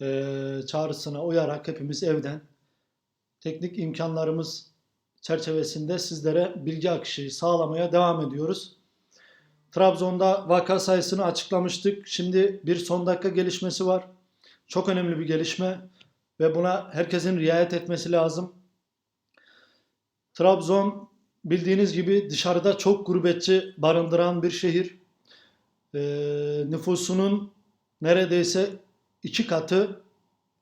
eee, çağrısına uyarak hepimiz evden teknik imkanlarımız çerçevesinde sizlere bilgi akışı sağlamaya devam ediyoruz. Trabzon'da vaka sayısını açıklamıştık. Şimdi bir son dakika gelişmesi var. Çok önemli bir gelişme ve buna herkesin riayet etmesi lazım. Trabzon bildiğiniz gibi dışarıda çok gurbetçi barındıran bir şehir. Ee, nüfusunun neredeyse iki katı,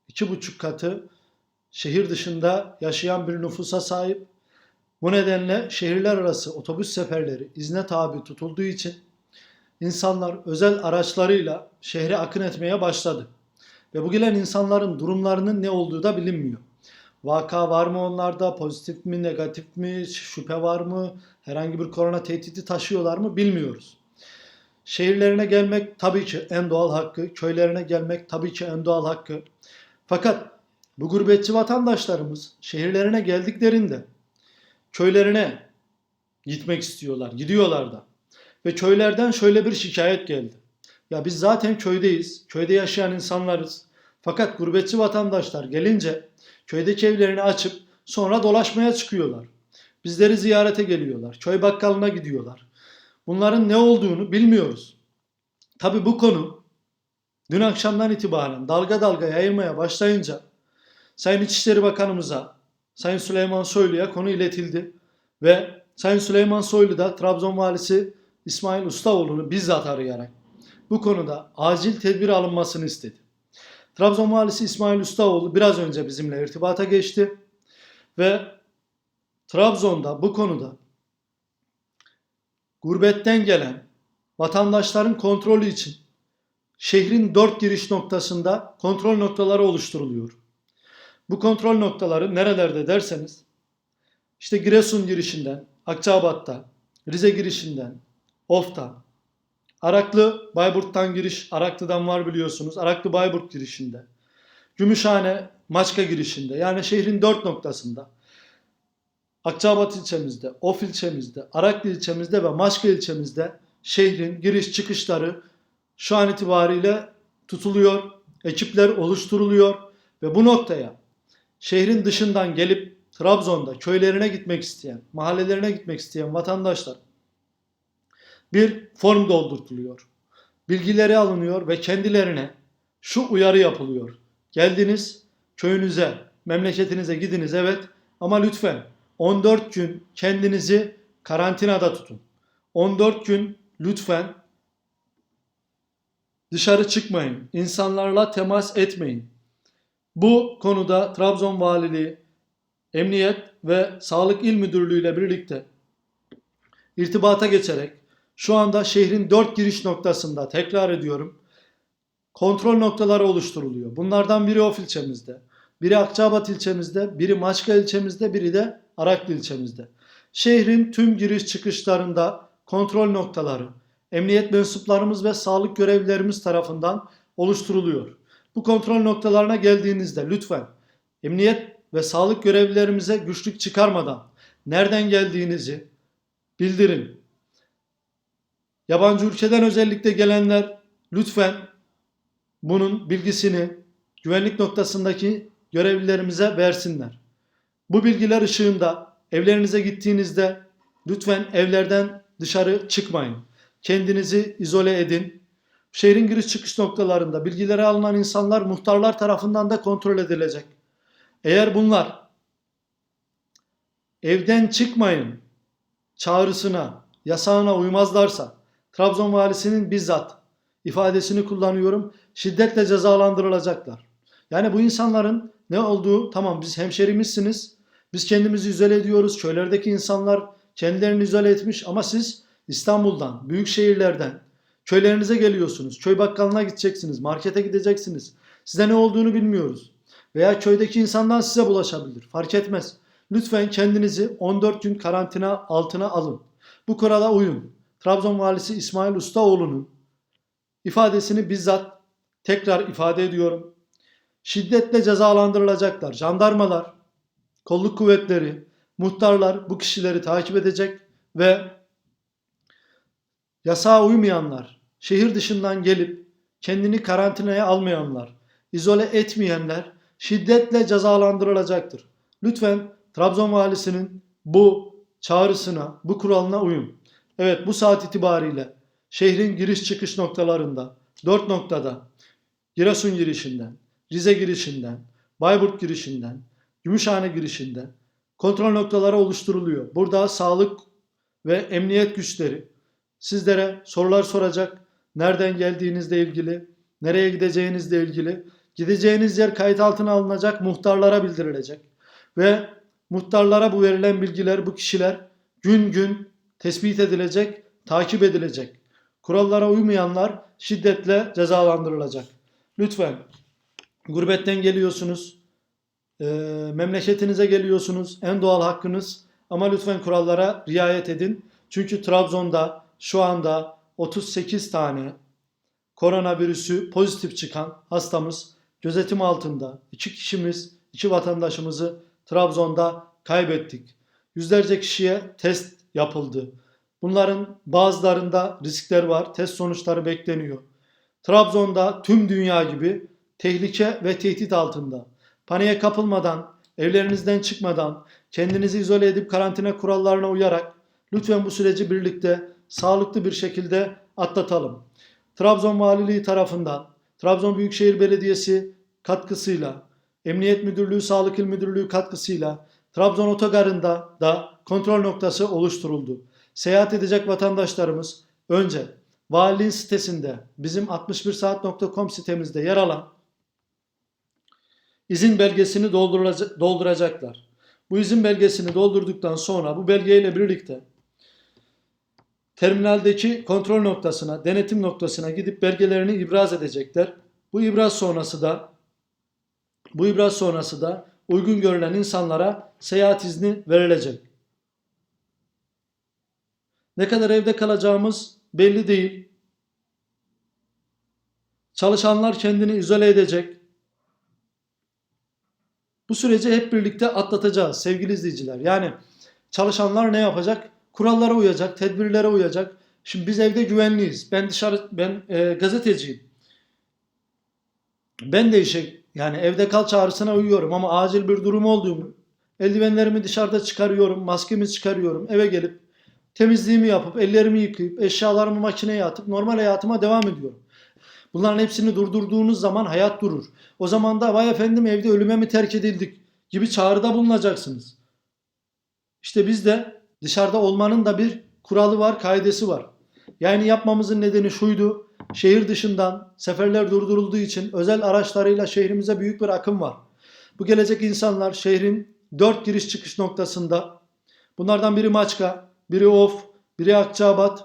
iki buçuk katı şehir dışında yaşayan bir nüfusa sahip. Bu nedenle şehirler arası otobüs seferleri izne tabi tutulduğu için insanlar özel araçlarıyla şehre akın etmeye başladı. Ve bu gelen insanların durumlarının ne olduğu da bilinmiyor. Vaka var mı onlarda, pozitif mi, negatif mi, şüphe var mı, herhangi bir korona tehdidi taşıyorlar mı bilmiyoruz. Şehirlerine gelmek tabii ki en doğal hakkı, köylerine gelmek tabii ki en doğal hakkı. Fakat bu gurbetçi vatandaşlarımız şehirlerine geldiklerinde köylerine gitmek istiyorlar, gidiyorlar da. Ve köylerden şöyle bir şikayet geldi. Ya biz zaten köydeyiz, köyde yaşayan insanlarız. Fakat gurbetçi vatandaşlar gelince köydeki evlerini açıp sonra dolaşmaya çıkıyorlar. Bizleri ziyarete geliyorlar, köy bakkalına gidiyorlar. Bunların ne olduğunu bilmiyoruz. Tabi bu konu dün akşamdan itibaren dalga dalga yayılmaya başlayınca Sayın İçişleri Bakanımıza, Sayın Süleyman Soylu'ya konu iletildi ve Sayın Süleyman Soylu da Trabzon Valisi İsmail Ustaoğlu'nu bizzat arayarak bu konuda acil tedbir alınmasını istedi. Trabzon Valisi İsmail Ustaoğlu biraz önce bizimle irtibata geçti ve Trabzon'da bu konuda gurbetten gelen vatandaşların kontrolü için şehrin dört giriş noktasında kontrol noktaları oluşturuluyor. Bu kontrol noktaları nerelerde derseniz işte Giresun girişinden, Akçabat'ta, Rize girişinden, Of'ta, Araklı Bayburt'tan giriş, Araklı'dan var biliyorsunuz. Araklı Bayburt girişinde. Gümüşhane Maçka girişinde. Yani şehrin dört noktasında. Akçabat ilçemizde, Of ilçemizde, Araklı ilçemizde ve Maçka ilçemizde şehrin giriş çıkışları şu an itibariyle tutuluyor. Ekipler oluşturuluyor ve bu noktaya şehrin dışından gelip Trabzon'da köylerine gitmek isteyen, mahallelerine gitmek isteyen vatandaşlar bir form doldurtuluyor. Bilgileri alınıyor ve kendilerine şu uyarı yapılıyor. Geldiniz köyünüze, memleketinize gidiniz evet ama lütfen 14 gün kendinizi karantinada tutun. 14 gün lütfen dışarı çıkmayın. insanlarla temas etmeyin. Bu konuda Trabzon Valiliği, Emniyet ve Sağlık İl Müdürlüğü ile birlikte irtibata geçerek şu anda şehrin dört giriş noktasında tekrar ediyorum kontrol noktaları oluşturuluyor. Bunlardan biri Of ilçemizde, biri Akçabat ilçemizde, biri Maçka ilçemizde, biri de Araklı ilçemizde. Şehrin tüm giriş çıkışlarında kontrol noktaları emniyet mensuplarımız ve sağlık görevlilerimiz tarafından oluşturuluyor. Bu kontrol noktalarına geldiğinizde lütfen emniyet ve sağlık görevlilerimize güçlük çıkarmadan nereden geldiğinizi bildirin. Yabancı ülkeden özellikle gelenler lütfen bunun bilgisini güvenlik noktasındaki görevlilerimize versinler. Bu bilgiler ışığında evlerinize gittiğinizde lütfen evlerden dışarı çıkmayın. Kendinizi izole edin. Şehrin giriş çıkış noktalarında bilgileri alınan insanlar muhtarlar tarafından da kontrol edilecek. Eğer bunlar evden çıkmayın çağrısına, yasağına uymazlarsa Trabzon valisinin bizzat ifadesini kullanıyorum. Şiddetle cezalandırılacaklar. Yani bu insanların ne olduğu tamam biz hemşerimizsiniz. Biz kendimizi izole ediyoruz. Köylerdeki insanlar kendilerini izole etmiş ama siz İstanbul'dan, büyük şehirlerden köylerinize geliyorsunuz. Köy bakkalına gideceksiniz, markete gideceksiniz. Size ne olduğunu bilmiyoruz. Veya köydeki insandan size bulaşabilir. Fark etmez. Lütfen kendinizi 14 gün karantina altına alın. Bu kurala uyun. Trabzon valisi İsmail Ustaoğlu'nun ifadesini bizzat tekrar ifade ediyorum. Şiddetle cezalandırılacaklar. Jandarmalar, kolluk kuvvetleri, muhtarlar bu kişileri takip edecek ve yasağa uymayanlar, şehir dışından gelip kendini karantinaya almayanlar, izole etmeyenler şiddetle cezalandırılacaktır. Lütfen Trabzon valisinin bu çağrısına, bu kuralına uyun. Evet bu saat itibariyle şehrin giriş çıkış noktalarında, dört noktada, Giresun girişinden, Rize girişinden, Bayburt girişinden, Gümüşhane girişinden kontrol noktaları oluşturuluyor. Burada sağlık ve emniyet güçleri sizlere sorular soracak. Nereden geldiğinizle ilgili, nereye gideceğinizle ilgili. Gideceğiniz yer kayıt altına alınacak, muhtarlara bildirilecek. Ve muhtarlara bu verilen bilgiler, bu kişiler gün gün tespit edilecek, takip edilecek. Kurallara uymayanlar şiddetle cezalandırılacak. Lütfen gurbetten geliyorsunuz, e, memleketinize geliyorsunuz, en doğal hakkınız ama lütfen kurallara riayet edin. Çünkü Trabzon'da şu anda 38 tane koronavirüsü pozitif çıkan hastamız gözetim altında. İki kişimiz, iki vatandaşımızı Trabzon'da kaybettik. Yüzlerce kişiye test yapıldı. Bunların bazılarında riskler var. Test sonuçları bekleniyor. Trabzon'da tüm dünya gibi tehlike ve tehdit altında. Paniğe kapılmadan, evlerinizden çıkmadan, kendinizi izole edip karantina kurallarına uyarak lütfen bu süreci birlikte sağlıklı bir şekilde atlatalım. Trabzon Valiliği tarafından, Trabzon Büyükşehir Belediyesi katkısıyla, Emniyet Müdürlüğü, Sağlık İl Müdürlüğü katkısıyla Trabzon Otogarı'nda da kontrol noktası oluşturuldu. Seyahat edecek vatandaşlarımız önce valiliğin sitesinde bizim 61saat.com sitemizde yer alan izin belgesini dolduracak- dolduracaklar. Bu izin belgesini doldurduktan sonra bu belgeyle birlikte terminaldeki kontrol noktasına, denetim noktasına gidip belgelerini ibraz edecekler. Bu ibraz sonrası da bu ibraz sonrası da uygun görülen insanlara seyahat izni verilecek. Ne kadar evde kalacağımız belli değil. Çalışanlar kendini izole edecek. Bu süreci hep birlikte atlatacağız sevgili izleyiciler. Yani çalışanlar ne yapacak? Kurallara uyacak, tedbirlere uyacak. Şimdi biz evde güvenliyiz. Ben dışarı ben e, gazeteciyim. Ben de işe yani evde kal çağrısına uyuyorum ama acil bir durum olduğumu eldivenlerimi dışarıda çıkarıyorum, maskemi çıkarıyorum. Eve gelip temizliğimi yapıp ellerimi yıkayıp eşyalarımı makineye atıp normal hayatıma devam ediyorum. Bunların hepsini durdurduğunuz zaman hayat durur. O zaman da vay efendim evde ölüme mi terk edildik gibi çağrıda bulunacaksınız. İşte biz de dışarıda olmanın da bir kuralı var, kaidesi var. Yani yapmamızın nedeni şuydu. Şehir dışından seferler durdurulduğu için özel araçlarıyla şehrimize büyük bir akım var. Bu gelecek insanlar şehrin dört giriş çıkış noktasında. Bunlardan biri Maçka, biri Of, biri Akçabat,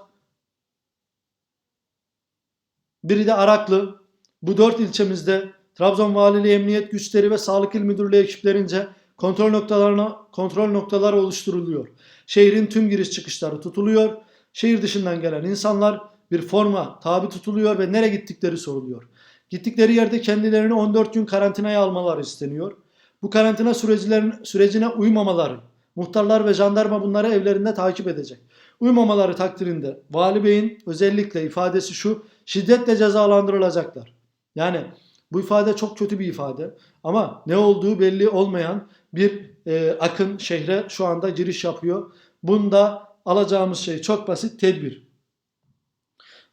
biri de Araklı. Bu dört ilçemizde Trabzon Valiliği Emniyet Güçleri ve Sağlık İl Müdürlüğü ekiplerince kontrol noktalarına kontrol noktaları oluşturuluyor. Şehrin tüm giriş çıkışları tutuluyor. Şehir dışından gelen insanlar bir forma tabi tutuluyor ve nereye gittikleri soruluyor. Gittikleri yerde kendilerini 14 gün karantinaya almaları isteniyor. Bu karantina sürecine uymamaları, muhtarlar ve jandarma bunları evlerinde takip edecek. Uymamaları takdirinde Vali Bey'in özellikle ifadesi şu, şiddetle cezalandırılacaklar. Yani bu ifade çok kötü bir ifade ama ne olduğu belli olmayan bir e, akın şehre şu anda giriş yapıyor. Bunda alacağımız şey çok basit tedbir.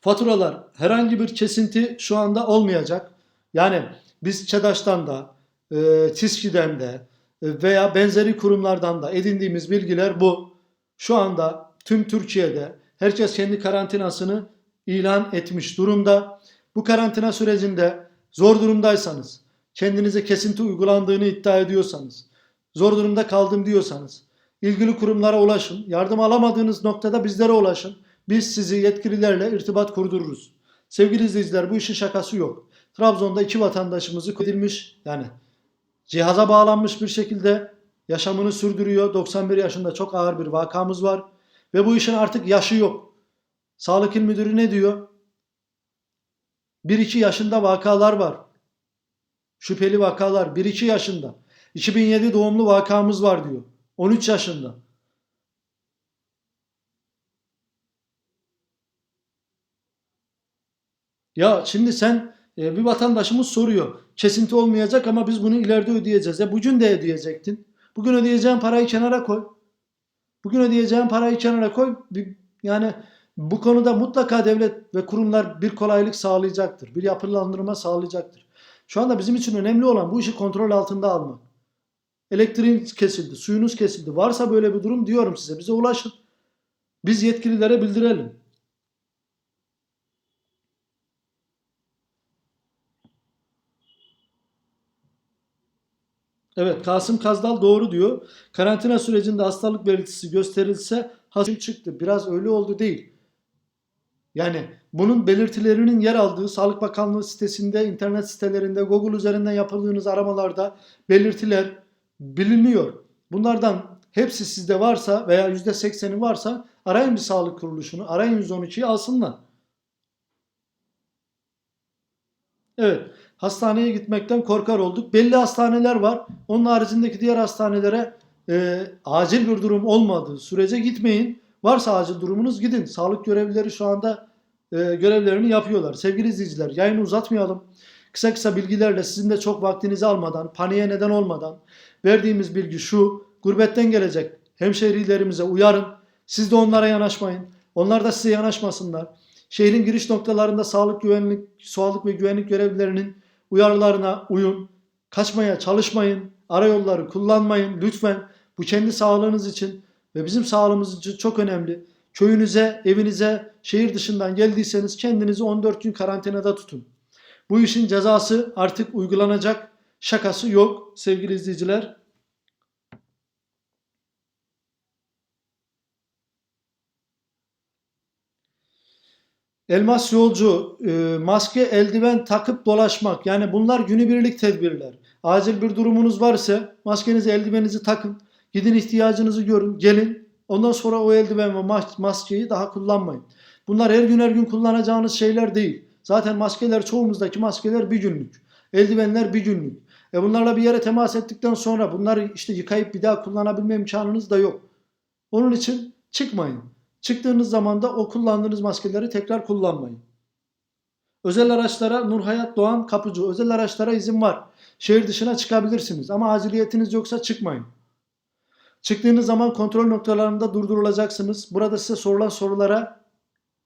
Faturalar herhangi bir kesinti şu anda olmayacak. Yani biz ÇEDAŞ'tan da, e, TİSKİ'den de e, veya benzeri kurumlardan da edindiğimiz bilgiler bu. Şu anda tüm Türkiye'de herkes kendi karantinasını ilan etmiş durumda. Bu karantina sürecinde zor durumdaysanız, kendinize kesinti uygulandığını iddia ediyorsanız, zor durumda kaldım diyorsanız, ilgili kurumlara ulaşın. Yardım alamadığınız noktada bizlere ulaşın. Biz sizi yetkililerle irtibat kurdururuz. Sevgili izleyiciler bu işin şakası yok. Trabzon'da iki vatandaşımızı edilmiş yani cihaza bağlanmış bir şekilde yaşamını sürdürüyor. 91 yaşında çok ağır bir vakamız var. Ve bu işin artık yaşı yok. Sağlık İl Müdürü ne diyor? 1-2 yaşında vakalar var. Şüpheli vakalar 1-2 yaşında. 2007 doğumlu vakamız var diyor. 13 yaşında. Ya şimdi sen E, bir vatandaşımız soruyor. Kesinti olmayacak ama biz bunu ileride ödeyeceğiz. E bugün de ödeyecektin. Bugün ödeyeceğin parayı kenara koy. Bugün ödeyeceğin parayı kenara koy. Yani bu konuda mutlaka devlet ve kurumlar bir kolaylık sağlayacaktır. Bir yapılandırma sağlayacaktır. Şu anda bizim için önemli olan bu işi kontrol altında almak. Elektriğiniz kesildi, suyunuz kesildi. Varsa böyle bir durum diyorum size bize ulaşın. Biz yetkililere bildirelim. Evet Kasım Kazdal doğru diyor. Karantina sürecinde hastalık belirtisi gösterilse hasım çıktı. Biraz öyle oldu değil. Yani bunun belirtilerinin yer aldığı Sağlık Bakanlığı sitesinde, internet sitelerinde, Google üzerinden yapıldığınız aramalarda belirtiler biliniyor. Bunlardan hepsi sizde varsa veya %80'i varsa arayın bir sağlık kuruluşunu, arayın 112'yi alsınlar. Evet, hastaneye gitmekten korkar olduk. Belli hastaneler var. Onun haricindeki diğer hastanelere e, acil bir durum olmadığı sürece gitmeyin. Varsa acil durumunuz gidin. Sağlık görevlileri şu anda e, görevlerini yapıyorlar. Sevgili izleyiciler, yayını uzatmayalım. Kısa kısa bilgilerle sizin de çok vaktinizi almadan, paniğe neden olmadan verdiğimiz bilgi şu. Gurbetten gelecek hemşehrilerimize uyarın. Siz de onlara yanaşmayın. Onlar da size yanaşmasınlar. Şehrin giriş noktalarında sağlık güvenlik, sağlık ve güvenlik görevlilerinin uyarılarına uyun. Kaçmaya çalışmayın. Arayolları kullanmayın. Lütfen bu kendi sağlığınız için ve bizim sağlığımız için çok önemli. Köyünüze, evinize, şehir dışından geldiyseniz kendinizi 14 gün karantinada tutun. Bu işin cezası artık uygulanacak. Şakası yok sevgili izleyiciler. Elmas yolcu, e, maske, eldiven takıp dolaşmak. Yani bunlar günübirlik tedbirler. Acil bir durumunuz varsa maskenizi, eldiveninizi takın. Gidin ihtiyacınızı görün, gelin. Ondan sonra o eldiven ve mas- maskeyi daha kullanmayın. Bunlar her gün her gün kullanacağınız şeyler değil. Zaten maskeler çoğumuzdaki maskeler bir günlük. Eldivenler bir günlük. E bunlarla bir yere temas ettikten sonra bunları işte yıkayıp bir daha kullanabilme imkanınız da yok. Onun için çıkmayın. Çıktığınız zaman da o kullandığınız maskeleri tekrar kullanmayın. Özel araçlara Nur Hayat Doğan Kapıcı, özel araçlara izin var. Şehir dışına çıkabilirsiniz ama aciliyetiniz yoksa çıkmayın. Çıktığınız zaman kontrol noktalarında durdurulacaksınız. Burada size sorulan sorulara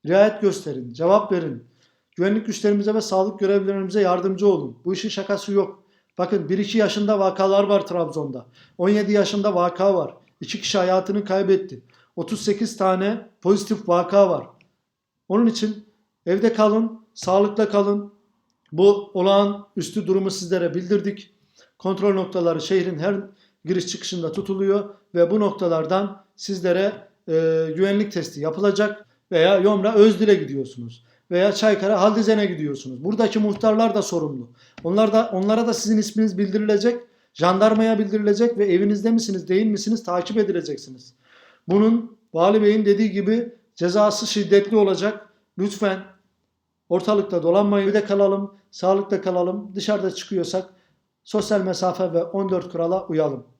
riayet gösterin, cevap verin. Güvenlik güçlerimize ve sağlık görevlilerimize yardımcı olun. Bu işin şakası yok. Bakın 1-2 yaşında vakalar var Trabzon'da. 17 yaşında vaka var. 2 kişi hayatını kaybetti. 38 tane pozitif vaka var. Onun için evde kalın, sağlıkla kalın. Bu olağan üstü durumu sizlere bildirdik. Kontrol noktaları şehrin her giriş çıkışında tutuluyor ve bu noktalardan sizlere e, güvenlik testi yapılacak veya Yomra Özdil'e gidiyorsunuz veya Çaykara Haldizen'e gidiyorsunuz. Buradaki muhtarlar da sorumlu. Onlar da onlara da sizin isminiz bildirilecek, jandarmaya bildirilecek ve evinizde misiniz, değil misiniz takip edileceksiniz. Bunun Vali Bey'in dediği gibi cezası şiddetli olacak. Lütfen ortalıkta dolanmayın. Evde kalalım, sağlıkta kalalım. Dışarıda çıkıyorsak sosyal mesafe ve 14 kurala uyalım.